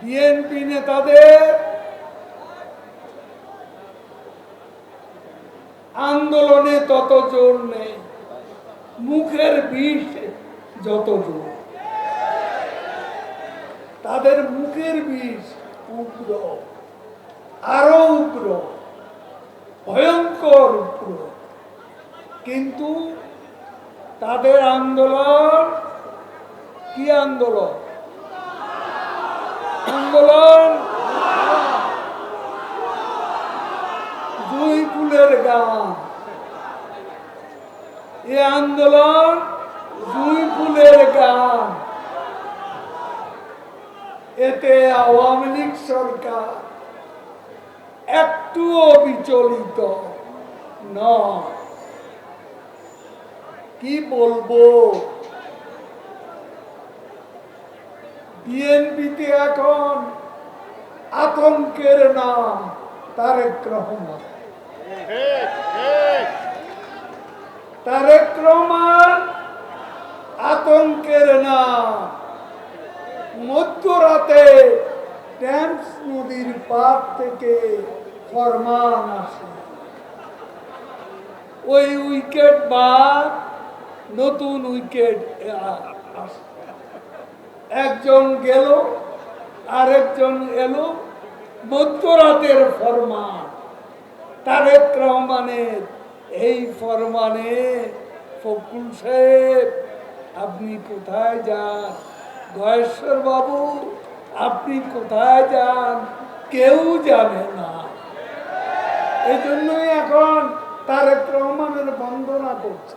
BNP নেতাদের আন্দোলনে তত জোর নেই, মুখের বিষ যত জোর। তাদের মুখের বিষ উগ্র, আরও উগ্র, ভয়ঙ্কর উগ্র। কিন্তু তাদের আন্দোলন কি আন্দোলন? আন্দোলন দুই ফুলের গান। এ আন্দোলন দুই ফুলের গান। এতে আওয়ামী লীগ সরকার একটুও বিচলিত নয়। কি বলব? বিএনপিতে এখন আতঙ্কের নাম, তারেক রহমান। তারেক রহমান আতঙ্কের নাম। মধ্যরাতে ট্যাম্পস নদীর পার থেকে ফরমান আসে। ওই উইকেট বা নতুন উইকেট আসে একজন গেল, আরেকজন এলো, মধ্যরাতের ফরমান। তারেক রহমানের এই ফরমানে ফকুল সাহেব, আপনি কোথায় যান? গয়েশ্বর বাবু, আপনি কোথায় যান? কেউ জানে না। এই জন্যই এখন তারেক রহমানের বন্দনা করছে।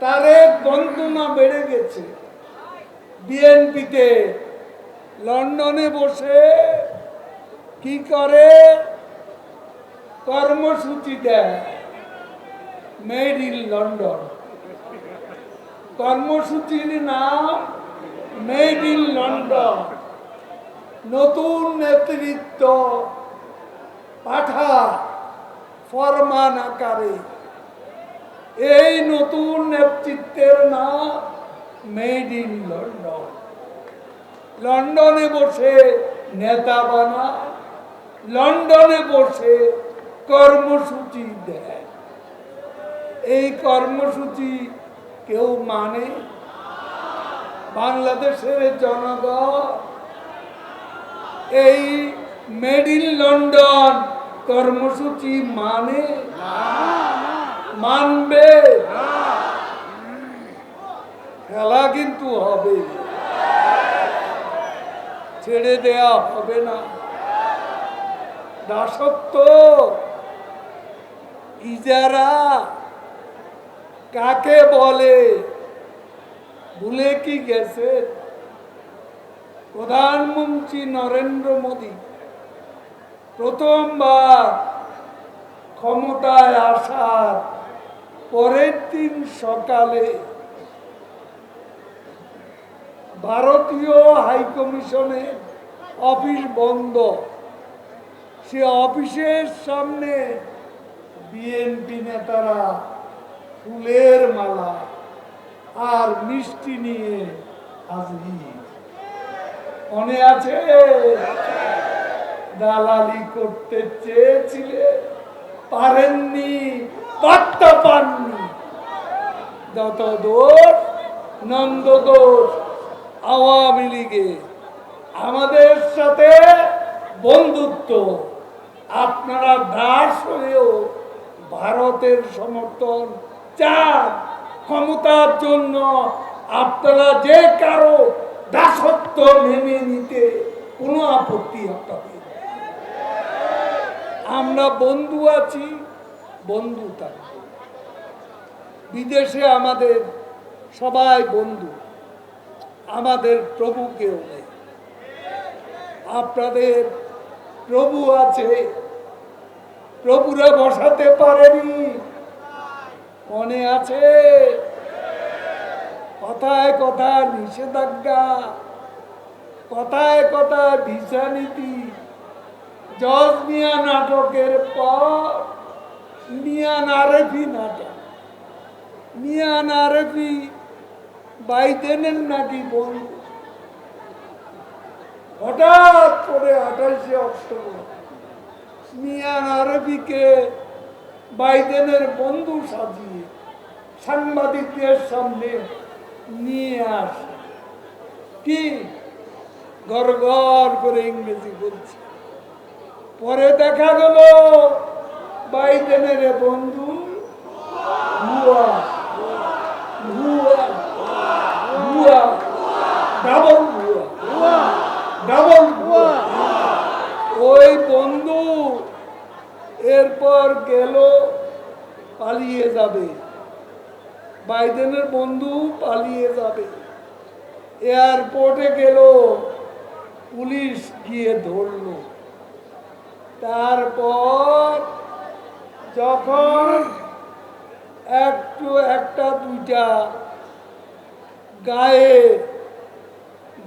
তারেক বন্দনা বেড়ে গেছে। বিএনপিতে লন্ডনে বসে কি করে? কর্মসূচি দেয়। মেড ইন লন্ডন কর্মসূচির নাম মেড ইন লন্ডন নতুন নেতৃত্ব পাঠা ফরমান আকারে। এই নতুন নেতৃত্বের নাম মেড ইন লন্ডন। লন্ডনে বসে নেতা বানা লন্ডনে বসে কর্মসূচি দেয়। এই কর্মসূচি কেউ মানে? বাংলাদেশের জনগণ। এই মেড ইন লন্ডন কর্মসূচি মানে? মানবে? খেলা কিন্তু হবে। ছেড়ে দেয়া হবে না। দাসত্ব ইজারা কাকে বলে? ভুলে কি গেছে? প্রধানমন্ত্রী নরেন্দ্র মোদী প্রথমবার ক্ষমতায় আসার পরের দিন সকালে ভারতীয় হাইকমিশনের অফিস বন্ধ। সে অফিসের সামনে বিএনপি নেতারা ফুলের মালা আর মিষ্টি নিয়ে হাজির। মনে আছে? দালালি করতে চেয়েছিলে, পারেননি, পাত্তা পাননি। যত দোষ নন্দ দোষ আওয়ামী লীগে আমাদের সাথে বন্ধুত্ব। আপনারা দাস হয়েও ভারতের সমর্থন চান ক্ষমতার জন্য। আপনারা যে কারও দাসত্ব মেনে নিতে কোনো আপত্তি আপনাদের। আমরা বন্ধু আছি, বন্ধু থাকব। বিদেশে আমাদের সবাই বন্ধু। আমাদের প্রভু কেউ নেই। আপনাদের প্রভু আছে। প্রভুরা বসাতে পারেনি। মনে আছে? কথায় কথা নিষেধাজ্ঞা, কথায় কথা ভিসা নীতি, জজ মিয়া নাটকের পর মিয়ান আরেফি নাটক মিয়ান আরেফি বাইডেনের নাকি বন্ধু হঠাৎ করে আঠাশে অক্টোবর, মিয়ান আরবিকে বাইডেনের বন্ধু সাজিয়ে সাংবাদিকদের সামনে নিয়ে আসে। কি? গড় গড় করে ইংরেজি বলছে। পরে দেখা গেল বাইডেনের বন্ধু ভুয়া ডাবল ডাবল ওই বন্ধু এরপর গেল, পালিয়ে যাবে। বাইডেনের বন্ধু পালিয়ে যাবে। এয়ারপোর্টে গেল, পুলিশ গিয়ে ধরলো। তারপর যখন একটু একটা দুইটা গায়ে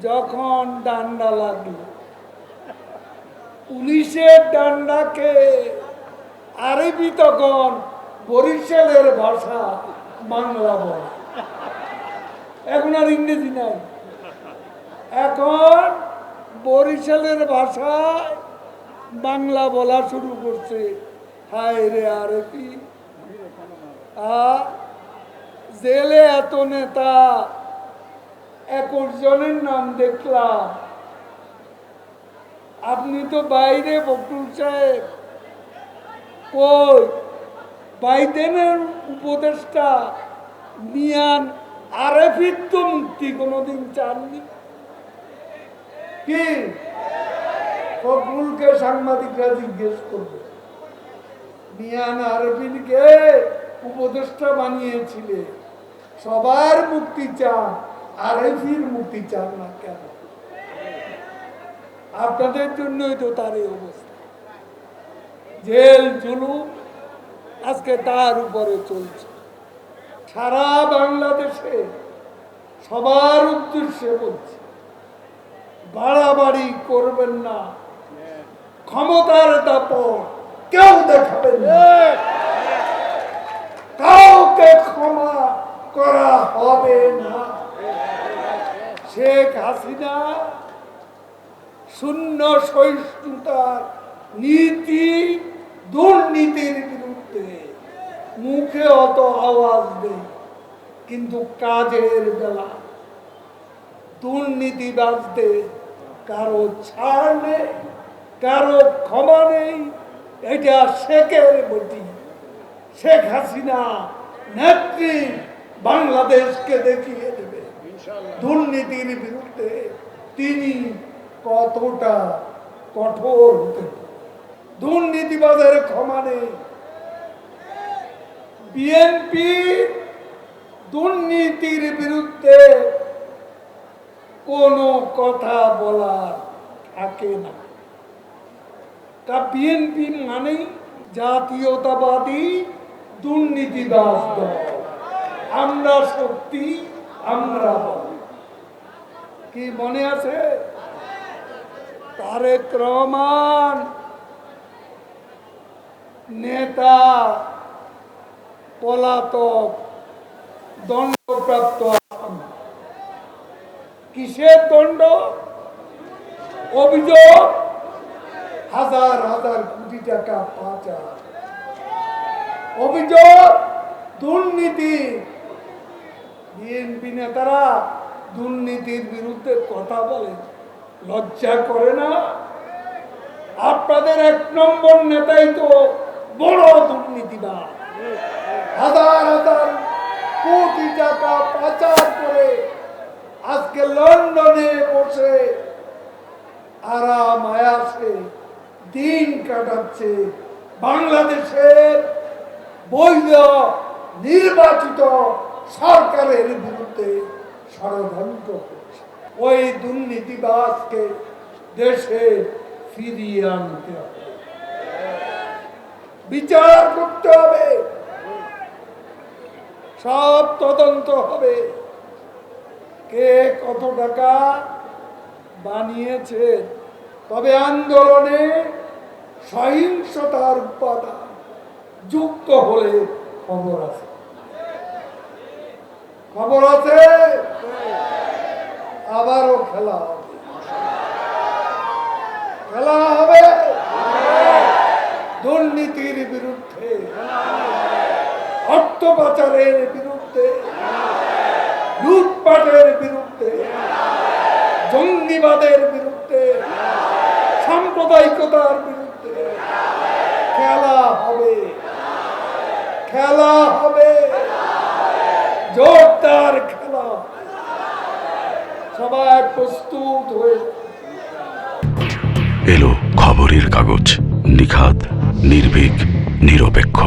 যখন ডান্ডা লাগল, পুলিশের ডান্ডাকে আরবি তখন বরিশালের ভাষা বাংলা বলে। এখন আর ইংরেজি নাই। এখন বরিশালের ভাষায় বাংলা বলা শুরু করছে। হায় রে আরবি। আ জেলে এত নেতা একুশ জনের নাম দেখলাম। আপনি তো বাইরে, বকুল সাহেব। কই? বাইডেনের উপদেষ্টা মিয়ান আরেফির তো মুক্তি কোনোদিন চাননি। কি? ফখরুলকে সাংবাদিকরা জিজ্ঞেস করবে মিয়ান আরবিনকে উপদেষ্টা বানিয়েছিলে। সবার মুক্তি চান। আরেফির মুক্তি চান না কেন? আপনাদের জন্যই তো তার এই অবস্থা। জেল, জুলুম আজকে তার উপরে চলছে। সারা বাংলাদেশে সবার উদ্দেশ্যে বলছে, বাড়াবাড়ি করবেন না। ক্ষমতার দাপট কেউ দেখাবেন না কাউকে ক্ষমা করা হবে না শেখ হাসিনা শূন্য সহিষ্ণুতার নীতি দুর্নীতির বিরুদ্ধে মুখে অত আওয়াজ নেই, কিন্তু কাজের বেলা দুর্নীতিবাজদের কারও ছাড় নেই, কারও ক্ষমা নেই, এটা শেখের বটি। শেখ হাসিনা নেত্রী বাংলাদেশকে দেখিয়ে দুর্নীতির বিরুদ্ধে তিনি কতটা কঠোর হতে দুর্নীতিবাদের ক্ষমা নেই। বিএনপি দুর্নীতির বিরুদ্ধে কোনো কথা বলার থাকে না। তা বিএনপি মানে জাতীয়তাবাদী দুর্নীতিবাজ দল। আমরা শক্তি আমরা কি মনে আছে? তারেক রহমান, নেতা, পলাতক, দণ্ডপ্রাপ্ত। কিসের দণ্ড? অভিযোগ? হাজার হাজার কোটি টাকা পাচার। অভিযোগ? দুর্নীতি। বিএনপি নেতারা দুর্নীতির বিরুদ্ধে কথা বলে। লজ্জা করে না? আপনাদের এক নম্বর নেতাই তো বড় দুর্নীতিবাদ হাজার হাজার কোটি টাকা পাচার করে আজকে লন্ডনে বসে আরাম আয়াসে দিন কাটাচ্ছে বাংলাদেশের বৈধ নির্বাচিত সরকারের বিরুদ্ধে ষড়যন্ত্র করছে। ওই দুর্নীতিবাজকে দেশে ফিরিয়ে আনতে হবে। বিচার করতে হবে। সব তদন্ত হবে। কে কত টাকা বানিয়েছে? তবে আন্দোলনে সহিংসতার উপাদান যুক্ত হলে খবর আছে। খবর আছে? আবারও খেলা খেলা হবে? দুর্নীতির বিরুদ্ধে। অর্থ পাচারের বিরুদ্ধে। লুটপাটের বিরুদ্ধে। জঙ্গিবাদের বিরুদ্ধে। সাম্প্রদায়িকতার বিরুদ্ধে। খেলা হবে। খেলা হবে জোরদার খেলা সবাই প্রস্তুত হয়ে এলো খবরের কাগজ নিখাত নির্ভীক নিরপেক্ষ।